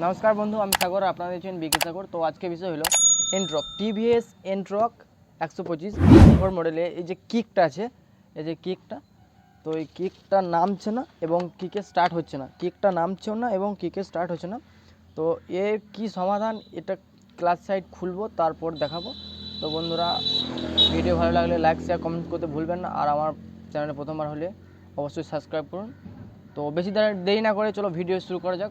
নমস্কার বন্ধু, আমি সাগর, আপনারা দেখছেন বিকে সাগর তো আজকে বিষয় হলো এন্ট্রক টিভিএস এন্ট্রক একশো পঁচিশ ফোর মডেলে এই যে কিকটা আছে, এই যে কিকটা তো এই কিকটা নামছে না এবং কিকে স্টার্ট হচ্ছে না। কিকটা নামছেও না এবং কিকে স্টার্ট হচ্ছে না। তো এর কি সমাধান, এটা ক্লাস সাইট খুলবো, তারপর দেখাবো। তো বন্ধুরা ভিডিও ভালো লাগলে লাইক শেয়ার কমেন্ট করতে ভুলবেন না। আর আমার চ্যানেলে প্রথমবার হলে অবশ্যই সাবস্ক্রাইব করুন। তো বেশি দেরি- দেরি না করে চলো ভিডিও শুরু করা যাক।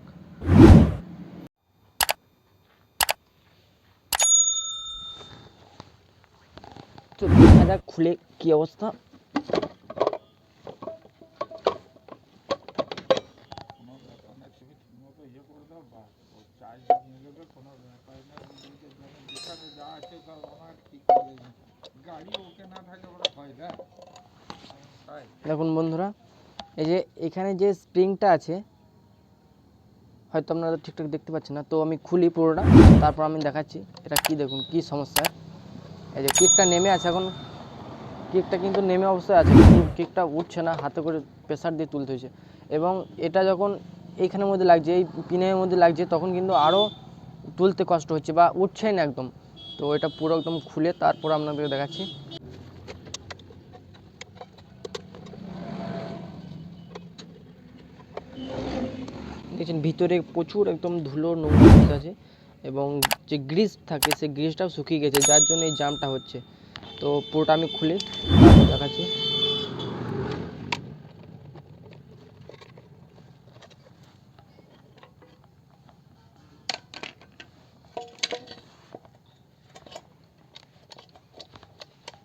তো দেখা খুলে কি অবস্থা? দেখুন বন্ধুরা, এই যে এখানে যে স্প্রিংটা আছে, হয়তো আপনারা ঠিকঠাক দেখতে পাচ্ছেন না, তো আমি খুলি পুরোটা, তারপর আমি দেখাচ্ছি, এটা কি দেখুন, কি সমস্যা। এই যে কিকটা নেমে আছে এখন। কিকটা কিন্তু নেমে অবস্থায় আছে, কিন্তু কিকটা উঠছে না, হাতে করে প্রেসার দিয়ে তুলতে হয়েছে। এবং এটা যখন এইখানের মধ্যে লাগছে, এই পিনের মধ্যে লাগছে, তখন কিন্তু আরও তুলতে কষ্ট হচ্ছে বা উঠছেই না একদম। তো এটা পুরো একদম খুলে তারপর আপনাদেরকে দেখাচ্ছি। দেখছেন, ভিতরে প্রচুর একদম ধুলো নোংরা আছে। এবং যে গ্রিস থাকে, সেই গ্রিসটাও শুকিয়ে গেছে, যার জন্য এই জামটা হচ্ছে। তো পুরোটা আমি খুলে দেখাচ্ছি।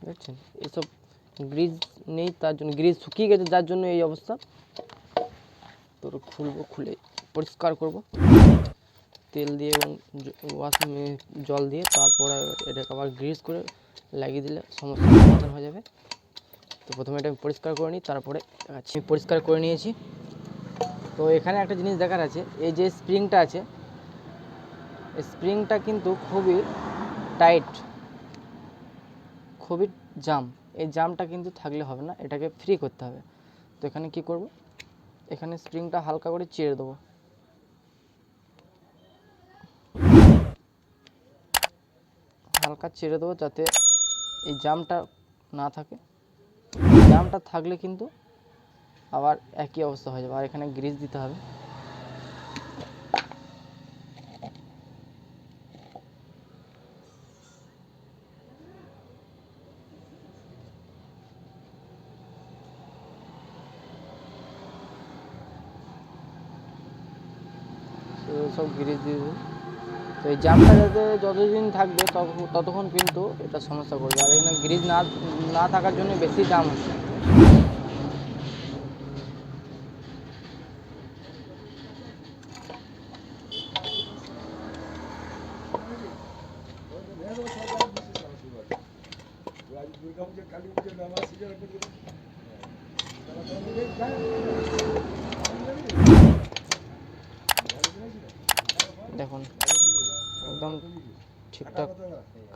দেখছেন? এসব গ্রিজ নেই, তার জন্য গ্রিজ শুকিয়ে গেছে, যার জন্য এই অবস্থা। তো ওটা খুলবো, খুলে পরিষ্কার করব। তেল দিয়ে এবং ওয়াশ জল দিয়ে তারপরে এটাকে আবার গ্রিস করে লাগিয়ে দিলে সমস্যার সমাধান হয়ে যাবে। তো প্রথমে এটা পরিষ্কার করে নিই, তারপরে আমি পরিষ্কার করে নিয়েছি। তো এখানে একটা জিনিস দেখার আছে, এই যে স্প্রিংটা আছে স্প্রিংটা কিন্তু খুবই টাইট খুবই জাম এই জামটা কিন্তু থাকলে হবে না, এটাকে ফ্রি করতে হবে। তো এখানে কি করব? এখানে স্প্রিংটা হালকা করে চেড়ে দেবো। হালকা ছেড়ে দেবো যাতে এই জামটা না থাকে। জামটা থাকলে কিন্তু আবার একই অবস্থা হয়ে যাবে। আর এখানে গ্রিস দিতে হবে। সব গ্রিস দিয়ে দেবো। তো এই জামটা যাতে যতদিন থাকবে ততক্ষণ কিন্তু এটা সমস্যা করবে। আর এখানে গ্রিজ না না থাকার জন্য বেশি জাম হচ্ছে। একদম ঠিকঠাক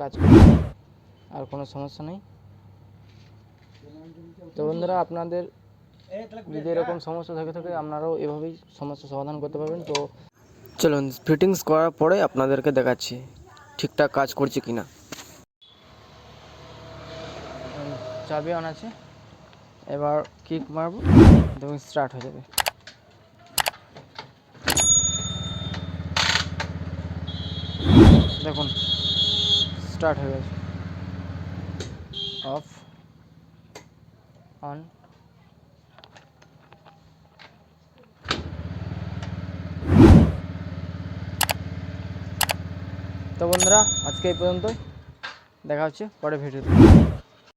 কাজ করছে। আর কোনো সমস্যা নেই। তো বন্ধুরা, আপনাদের যদি এরকম সমস্যা থাকে থাকে, আপনারাও এভাবেই সমস্যা সমাধান করতে পারবেন। তো চলুন ফিটিংস করার পরে আপনাদেরকে দেখাচ্ছি, ঠিকঠাক কাজ করছে কি না চাবি অন আছে। এবার কিক মারবো দেখুন স্টার্ট হয়ে যাবে। দেখুন স্টার্ট হয়ে গেছে। অফ অন তো বন্ধুরা, আজকে এই পর্যন্তই। দেখা হচ্ছে পরে ভিডিওতে।